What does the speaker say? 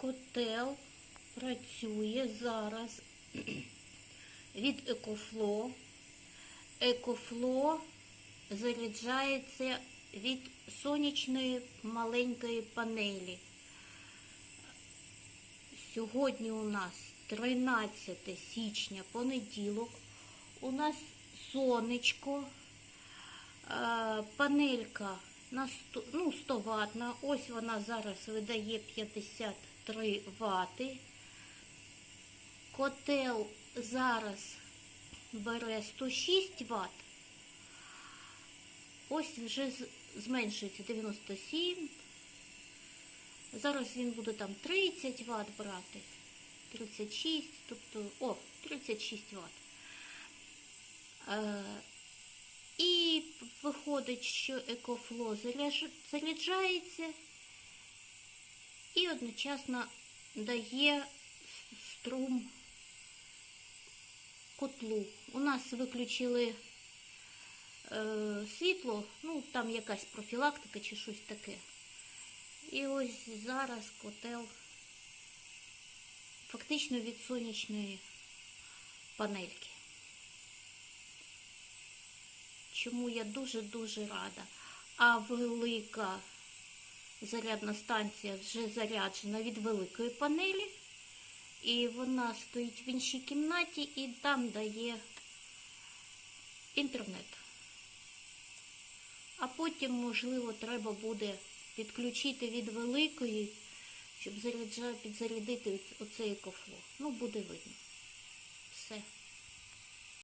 Котел працює зараз від Екофло. Екофло заряджається від сонячної маленької панелі. Сьогодні у нас 13 січня, понеділок. У нас сонечко, е, панелька на 100, ну, 100 ватна. Ось вона зараз видає 53 вати. Котел зараз бере 106 Вт. Ось вже зменшується 97. Зараз він буде там 30 Вт брати. 36, тобто, о, 36 Вт. Виходить, що екофло заряджається і одночасно дає струм котлу. У нас виключили е, світло, ну там якась профілактика чи щось таке. І ось зараз котел фактично від сонячної панельки. Чому я дуже-дуже рада. А велика зарядна станція вже заряджена від великої панелі. І вона стоїть в іншій кімнаті і там дає інтернет. А потім, можливо, треба буде підключити від великої, щоб підзарядити оцей кофло. Ну, буде видно. Все.